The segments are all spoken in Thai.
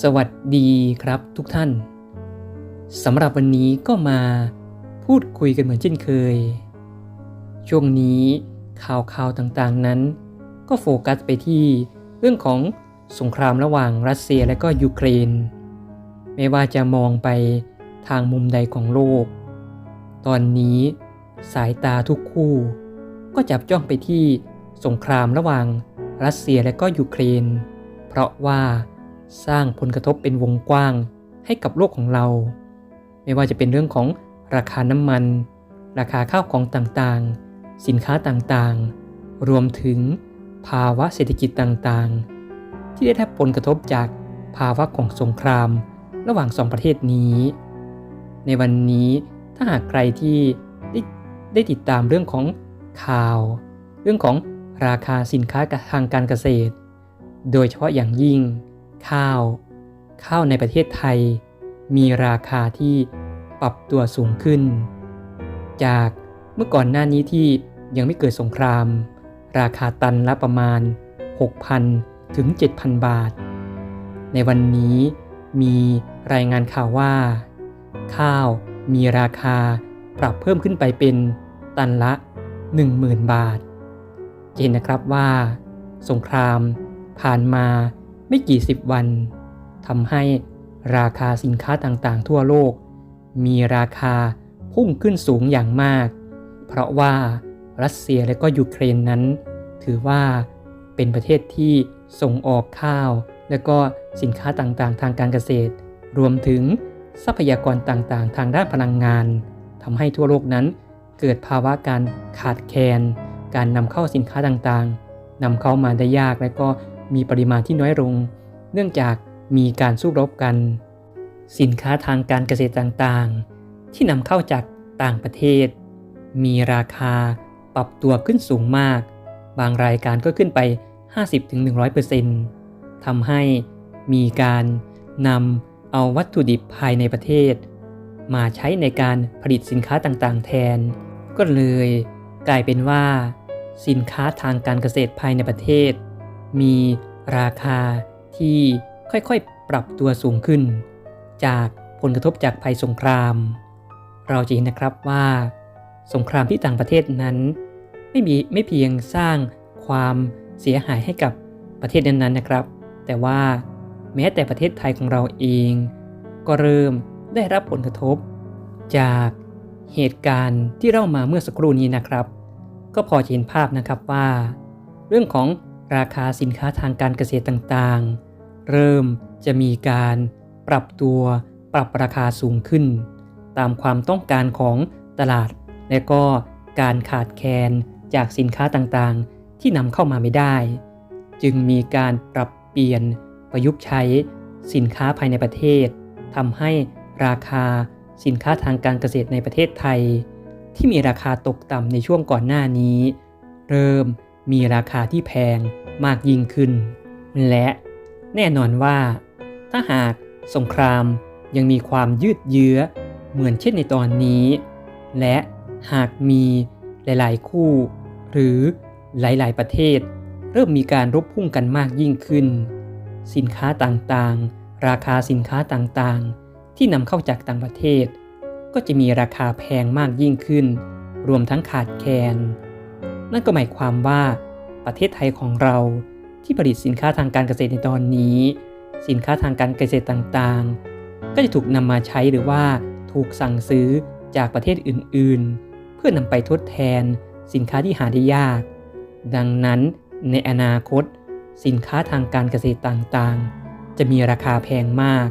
สวัสดีครับทุกท่านสำหรับวันนี้ก็มาพูดคุยกันเหมือนเช่นเคย ช่วงนี้ข่าวข่าวต่างๆนั้น ก็โฟกัสไปที่เรื่องของสงครามระหว่างรัสเซียและก็ยูเครน ไม่ว่าจะมองไปทางมุมใดของโลก ตอนนี้สายตาทุกคู่ ก็จับจ้องไปที่สงครามระหว่างรัสเซียและก็ยูเครน เพราะว่า สร้างผลกระทบเป็นวงกว้างให้กับโลกของเรา ไม่ว่าจะเป็นเรื่องของราคาน้ำมัน ราคาข้าวของต่างๆ สินค้าต่างๆ รวมถึงภาวะเศรษฐกิจต่างๆ ที่ได้รับผลกระทบจากภาวะของสงครามระหว่างสองประเทศนี้ ในวันนี้ถ้าหากใครที่ได้ได้ติดตามเรื่องของข่าว เรื่องของราคาสินค้าทางการเกษตร โดยเฉพาะอย่างยิ่ง ข้าว ข้าวในประเทศไทย มีราคาที่ปรับตัวสูงขึ้น จากเมื่อก่อนหน้านี้ที่ยังไม่เกิดสงคราม ราคาตันละประมาณ 6,000 ถึง 7,000 บาท ในวันนี้มีรายงานข่าวว่า ข้าวมีราคาปรับเพิ่มขึ้นไปเป็นตันละ 10,000 บาท เห็นนะครับว่า สงครามผ่านมา ไม่กี่สิบวันทำให้ราคาสินค้าต่างๆ ทั่วโลก มีราคาพุ่งขึ้นสูงอย่างมาก เพราะว่ารัสเซียและก็ยูเครนนั้น ถือว่าเป็นประเทศที่ส่งออกข้าว และก็สินค้าต่างๆ ทางการเกษตร รวมถึงทรัพยากรต่างๆ ทางด้านพลังงานทำให้ทั่วโลกนั้น เกิดภาวะการขาดแคลนการนำเข้าสินค้าต่างๆนำเข้ามาได้ยากและก็ มีปริมาณที่น้อยลง เนื่องจากมีการสู้รบกัน สินค้าทางการเกษตรต่างๆ ที่นำเข้าจากต่างประเทศ มีราคาปรับตัวขึ้นสูงมาก บางรายการก็ขึ้นไป 50-100%ทำให้มีการนำเอาวัตถุดิบภายในประเทศ มาใช้ในการผลิตสินค้าต่างๆ แทน ก็เลย กลายเป็นว่า สินค้าทางการเกษตรภายในประเทศ มีราคาที่ค่อยๆ ปรับตัวสูงขึ้น จากผลกระทบจากภัยสงคราม เราจะเห็นนะครับว่าสงครามที่ต่างประเทศนั้น ไม่มีไม่เพียงสร้างความเสียหายให้กับประเทศนั้นๆนะครับ แต่ว่าแม้แต่ประเทศไทยของเราเอง ก็เริ่มได้รับผลกระทบ จากเหตุการณ์ที่เล่ามาเมื่อสักครู่นี้นะครับ ก็พอจะเห็นภาพนะครับว่า เรื่องของ ราคาสินค้าทางการเกษตรต่างๆ เริ่มจะมีการปรับตัวปรับราคาสูงขึ้น ตามความต้องการของตลาด และก็การขาดแคลนจากสินค้าต่างๆ ที่นำเข้ามาไม่ได้ จึงมีการปรับเปลี่ยนประยุกต์ใช้สินค้าภายในประเทศทำให้ราคาสินค้าทางการเกษตรในประเทศไทย ที่มีราคาตกต่ำในช่วงก่อนหน้านี้ เริ่ม มีราคาที่แพงมากยิ่งขึ้น และแน่นอนว่า ถ้าหากสงครามยังมีความยืดเยื้อเหมือนเช่นในตอนนี้ และหากมีหลายๆ คู่ หรือหลายๆ ประเทศ เริ่มมีการรบพุ่งกันมากยิ่งขึ้น สินค้าต่างๆ ราคาสินค้าต่างๆ ที่นำเข้าจากต่างประเทศ ก็จะมีราคาแพงมากยิ่งขึ้น รวมทั้งขาดแคลน นั่นก็หมายความว่าประเทศไทยของเราที่ผลิตสินค้าทางการเกษตรในตอนนี้ สินค้าทางการเกษตรต่างๆ ก็จะถูกนำมาใช้หรือว่าถูกสั่งซื้อจากประเทศอื่นๆ เพื่อนำไปทดแทนสินค้าที่หาได้ยาก ดังนั้นในอนาคต สินค้าทางการเกษตรต่างๆ จะมีราคาแพงมาก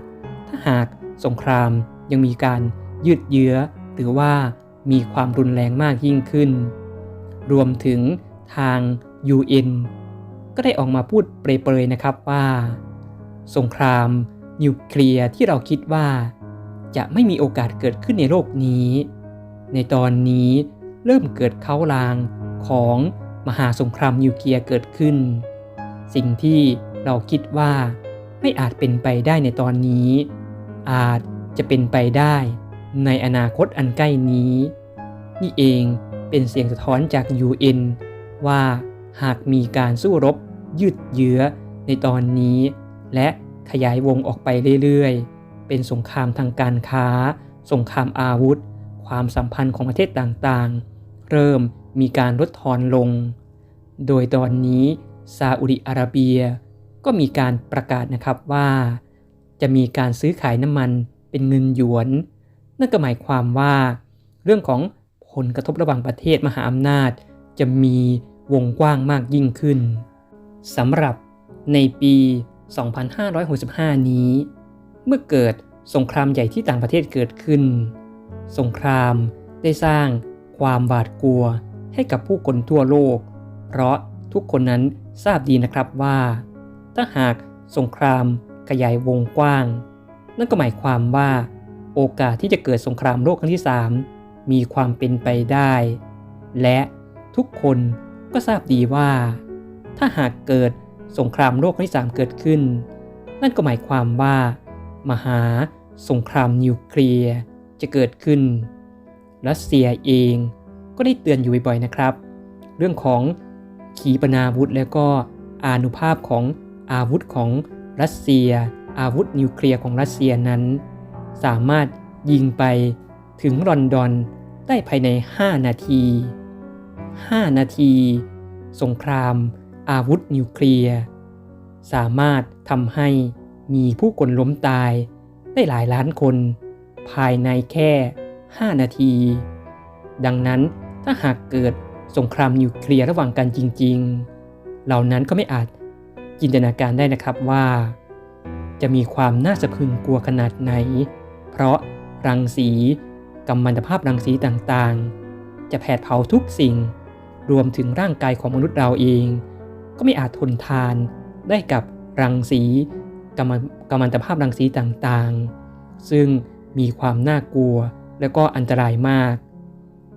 ถ้าหากสงครามยังมีการยืดเยื้อ หรือว่ามีความรุนแรงมากยิ่งขึ้น รวมถึงทาง UN ก็ได้ออกมาพูดเปรยๆนะครับว่า สงครามนิวเคลียร์ที่เราคิดว่า จะไม่มีโอกาสเกิดขึ้นในโลกนี้ ในตอนนี้เริ่มเกิดเขาลางของมหาสงครามนิวเคลียร์เกิดขึ้น สิ่งที่เราคิดว่าไม่อาจเป็นไปได้ในตอนนี้ อาจจะเป็นไปได้ในอนาคตอันใกล้นี้ นี่เอง เป็นเสียงสะท้อนจาก UN ว่าหากมีการสู้รบยืดเยื้อในตอนนี้ และขยายวงออกไปเรื่อยๆ เป็นสงครามทางการค้า สงครามอาวุธ ความสัมพันธ์ของประเทศต่างๆ เริ่มมีการลดทอนลง โดยตอนนี้ซาอุดิอาระเบีย ก็มีการประกาศนะครับว่า จะมีการซื้อขายน้ำมันเป็นเงินหยวน นั่นก็หมายความว่า เรื่องของ ผลกระทบระหว่างประเทศมหาอำนาจ จะมีวงกว้างมากยิ่งขึ้นสำหรับในปี 2565 นี้ เมื่อเกิดสงครามใหญ่ที่ต่างประเทศเกิดขึ้น สงครามได้สร้างความหวาดกลัวให้กับผู้คนทั่วโลก เพราะทุกคนนั้นทราบดีนะครับว่า ถ้าหากสงครามขยายวงกว้าง นั่นก็หมายความว่าโอกาสที่จะเกิดสงครามโลกครั้งที่ 3 มีความเป็นไปได้ และทุกคนก็ทราบดีว่า ถ้าหากเกิดสงครามโลกครั้งที่ 3 เกิดขึ้น นั่นก็หมายความว่า มหาสงครามนิวเคลียร์จะเกิดขึ้น รัสเซียเองก็ได้เตือนอยู่บ่อยๆนะครับ เรื่องของขีปนาวุธแล้วก็อานุภาพของอาวุธของรัสเซีย อาวุธนิวเคลียร์ของรัสเซียนั้น สามารถยิงไป ถึงลอนดอนได้ภายใน 5 นาที 5 นาที สงคราม อาวุธนิวเคลียร์สามารถทำให้มีผู้คนล้มตายได้หลายล้านคน ภายในแค่ 5 นาที ดังนั้นถ้าหากเกิดสงครามนิวเคลียร์ระหว่างกันจริง ๆ เหล่านั้นก็ไม่อาจจินตนาการได้นะครับว่า จะมีความน่าสะพรึงกลัวขนาดไหน เพราะรังสี กัมมันตภาพรังสีต่างๆ จะแผดเผาทุกสิ่ง รวมถึงร่างกายของมนุษย์เราเอง ก็ไม่อาจทนทานได้กับรังสีกัมมันกัมมันตภาพรังสีต่างๆ ซึ่งมีความน่ากลัวและก็อันตรายมาก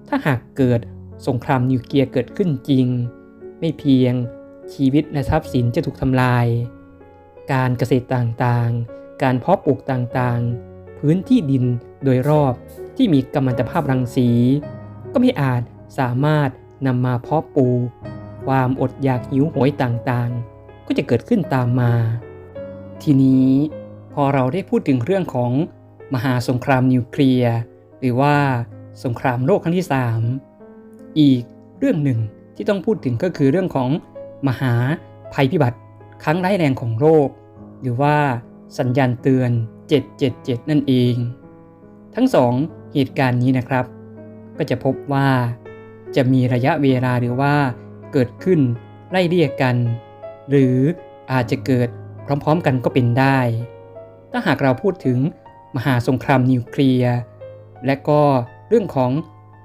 ถ้าหากเกิดสงครามนิวเคลียร์เกิดขึ้นจริง ไม่เพียงชีวิตและทรัพย์สินจะถูกทำลาย การเกษตรต่างๆ การเพาะปลูกต่างๆ พื้นที่ดินโดยรอบ ที่มีกัมมันตภาพรังสี ก็ไม่อาจสามารถนำมาเพาะปลูกความอดอยากหิวโหยต่างๆ ก็จะเกิดขึ้นตามมา ทีนี้พอเราได้พูดถึงเรื่องของมหาสงครามนิวเคลียร์หรือว่าสงครามโลกครั้งที่ 3 อีกเรื่องหนึ่งที่ต้องพูดถึงก็คือเรื่องของมหาภัยพิบัติครั้งร้ายแรงของโลก หรือว่าสัญญาณเตือน 777 นั่นเอง ทั้งสอง เหตุการณ์นี้นะครับ ก็จะพบว่าจะมีระยะเวลาหรือว่าเกิดขึ้นไล่เรียกกัน หรืออาจจะเกิดพร้อมๆกันก็เป็นได้ ถ้าหากเราพูดถึงมหาสงครามนิวเคลียร์และก็เรื่องของ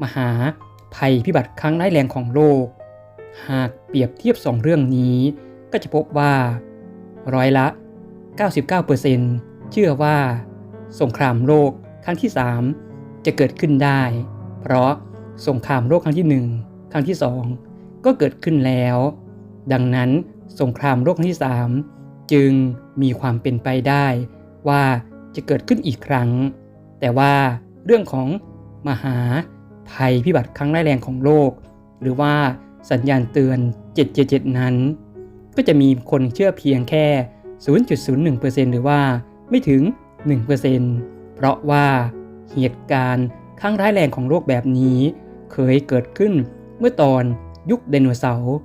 มหาภัยพิบัติครั้งร้ายแรงของโลก หากเปรียบเทียบสองเรื่องนี้ ก็จะพบว่า ร้อยละ 99%เชื่อว่า สงครามโลกครั้งที่ 3 จะเกิดขึ้นได้ เพราะสงครามโลกครั้งที่ 1 ครั้งที่ 2 ก็เกิดขึ้นแล้ว ดังนั้นสงครามโลกครั้งที่ 3 จึงมีความเป็นไปได้ว่าจะเกิดขึ้นอีกครั้ง แต่ว่าเรื่องของมหาภัยพิบัติครั้งร้ายแรงของโลก หรือว่าสัญญาณเตือน 777 นั้น ก็จะมีคนเชื่อเพียงแค่ 0.01%หรือว่าไม่ถึง 1%เพราะว่า เหตุการณ์ครั้งร้ายแรงของโลกแบบนี้ เคยเกิดขึ้นเมื่อตอนยุคไดโนเสาร์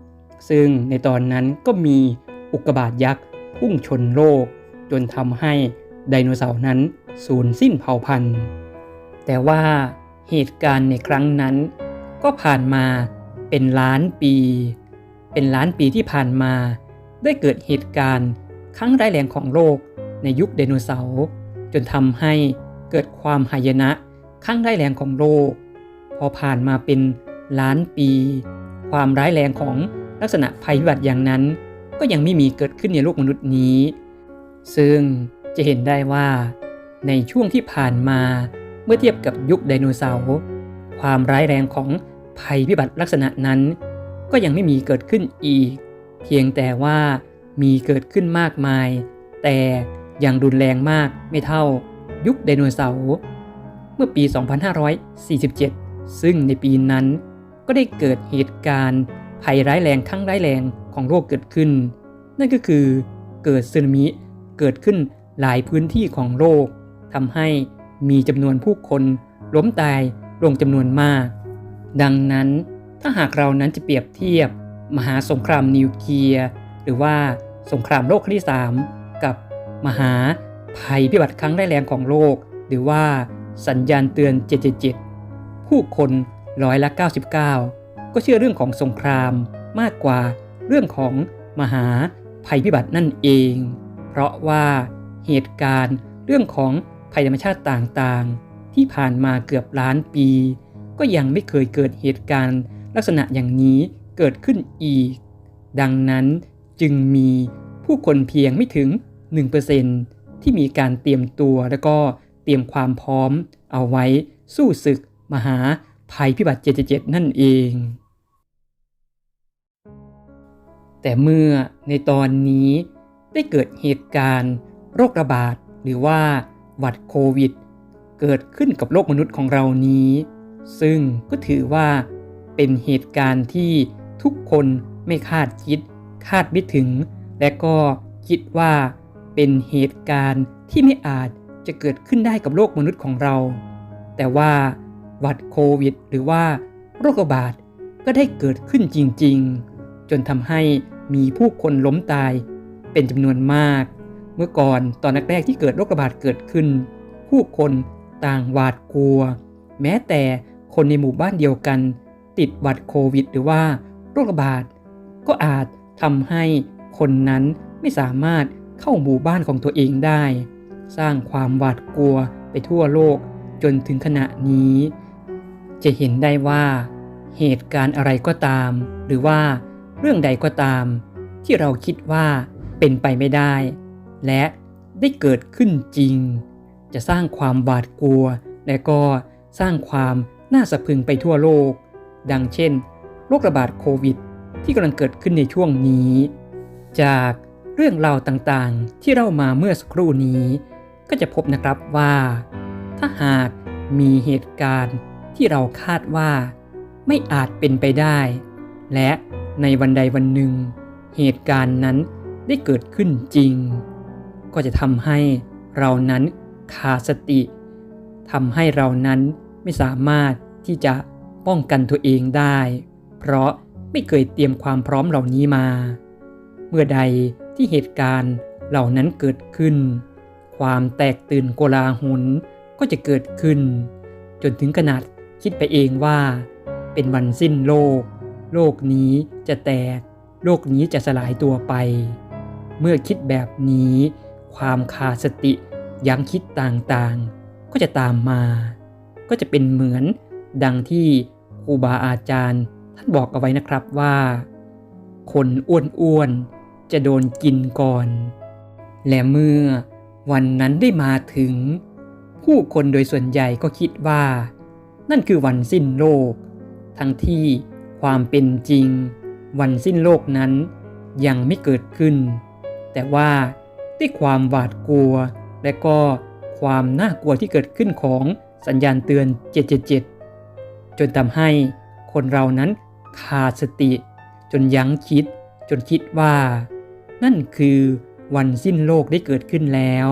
ซึ่งในตอนนั้นก็มีอุกกาบาตยักษ์พุ่งชนโลก จนทำให้ไดโนเสาร์นั้นสูญสิ้นเผ่าพันธุ์ แต่ว่าเหตุการณ์ในครั้งนั้น ก็ผ่านมาเป็นล้านปี เป็นล้านปีที่ผ่านมา ได้เกิดเหตุการณ์ครั้งร้ายแรงของโลกในยุคไดโนเสาร์จนทำให้ เกิดความหายนะครั้งร้ายแรงของโลก พอผ่านมาเป็นล้านปี ความร้ายแรงของลักษณะภัยพิบัติอย่างนั้น ก็ยังไม่มีเกิดขึ้นในโลกมนุษย์นี้ ซึ่งจะเห็นได้ว่าในช่วงที่ผ่านมาเมื่อเทียบกับยุคไดโนเสาร์ความร้ายแรงของภัยพิบัติลักษณะนั้น ก็ยังไม่มีเกิดขึ้นอีก เพียงแต่ว่ามีเกิดขึ้นมากมาย แต่ยังรุนแรงมากไม่เท่า ยุคไดโนเสาร์เมื่อปี 2547 ซึ่งในปีนั้นก็ได้เกิดเหตุการณ์ภัยร้ายแรงครั้งร้ายแรงของโลกเกิดขึ้น นั่นก็คือเกิดสึนามิเกิดขึ้นหลายพื้นที่ของโลกทำให้มีจำนวนผู้คนล้มตายลงจำนวนมาก ดังนั้นถ้าหากเรานั้นจะเปรียบเทียบมหาสงครามนิวเคลียร์หรือว่าสงครามโลกครั้งที่ 3 กับมหา ภัยพิบัติครั้งร้ายแรงของโลก หรือว่าสัญญาณเตือน 777 ผู้คนร้อยละ 99 ก็เชื่อเรื่องของสงครามมากกว่าเรื่องของมหาภัยพิบัตินั่นเอง เพราะว่าเหตุการณ์เรื่องของภัยธรรมชาติต่างๆ ที่ผ่านมาเกือบล้านปี ก็ยังไม่เคยเกิดเหตุการณ์ลักษณะอย่างนี้เกิดขึ้นอีก ดังนั้นจึงมีผู้คนเพียงไม่ถึง 1% ที่มีการเตรียมตัวและก็เตรียมความพร้อม เอาไว้สู้ศึก มหาภัยพิบัติ 777 นั่นเอง แต่เมื่อในตอนนี้ได้เกิดเหตุการณ์ โรคระบาดหรือว่าหวัดโควิด เกิดขึ้นกับโลกมนุษย์ของเรานี้ ซึ่งก็ถือว่าเป็นเหตุการณ์ที่ทุกคนไม่คาดคิด คาดไม่ถึง และก็คิดว่า เป็นเหตุการณ์ที่ไม่อาจจะเกิดขึ้นได้กับโลกมนุษย์ของเรา แต่ว่าหวัดโควิด หรือว่าโรคระบาดก็ได้เกิดขึ้นจริง ๆ จนทำให้มีผู้คนล้มตายเป็นจำนวนมาก เมื่อก่อนตอนแรกๆที่เกิดโรคระบาดเกิดขึ้น ผู้คนต่างหวาดกลัว แม้แต่คนในหมู่บ้านเดียวกัน ติดหวัดโควิด หรือว่าโรคระบาดก็อาจทำให้คนนั้นไม่สามารถ เข้าหมู่บ้านของตัวเองได้ สร้างความหวาดกลัวไปทั่วโลกจนถึงขณะนี้ จะเห็นได้ว่าเหตุการณ์อะไรก็ตาม หรือว่าเรื่องใดก็ตาม ที่เราคิดว่าเป็นไปไม่ได้ และได้เกิดขึ้นจริง จะสร้างความหวาดกลัว และก็สร้างความน่าสะพึงไปทั่วโลก ดังเช่น โรคระบาดโควิด ที่กำลังเกิดขึ้นในช่วงนี้ จาก เรื่องราวต่างๆ ที่เรามาเมื่อสักครู่นี้ ก็จะพบนะครับว่า ถ้าหากมีเหตุการณ์ที่เราคาดว่า ไม่อาจเป็นไปได้ และในวันใดวันหนึ่ง เหตุการณ์นั้นได้เกิดขึ้นจริง ก็จะทำให้เรานั้นขาดสติทำให้เรานั้นไม่สามารถที่จะป้องกันตัวเองได้ เพราะไม่เคยเตรียมความพร้อมเหล่านี้มา เมื่อใด ที่เหตุการณ์เหล่านั้นเกิดขึ้น ความแตกตื่นโกลาหลก็จะเกิดขึ้น จนถึงขนาดคิดไปเองว่า เป็นวันสิ้นโลก โลกนี้จะแตก โลกนี้จะสลายตัวไป เมื่อคิดแบบนี้ ความขาดสติยังคิดต่างๆ ก็จะตามมา ก็จะเป็นเหมือนดังที่ครูบาอาจารย์ ท่านบอกเอาไว้นะครับว่า คนอ้วนๆ จะโดนกินก่อน และเมื่อวันนั้นได้มาถึง ผู้คนโดยส่วนใหญ่ก็คิดว่า นั่นคือวันสิ้นโลก ทั้งที่ความเป็นจริง วันสิ้นโลกนั้นยังไม่เกิดขึ้น แต่ว่าด้วยความหวาดกลัว และก็ความน่ากลัวที่เกิดขึ้นของสัญญาณเตือน 777 จนทำให้คนเรานั้นขาดสติ จนยั้งคิด จนคิดว่า นั่นคือวันสิ้นโลกได้เกิดขึ้นแล้ว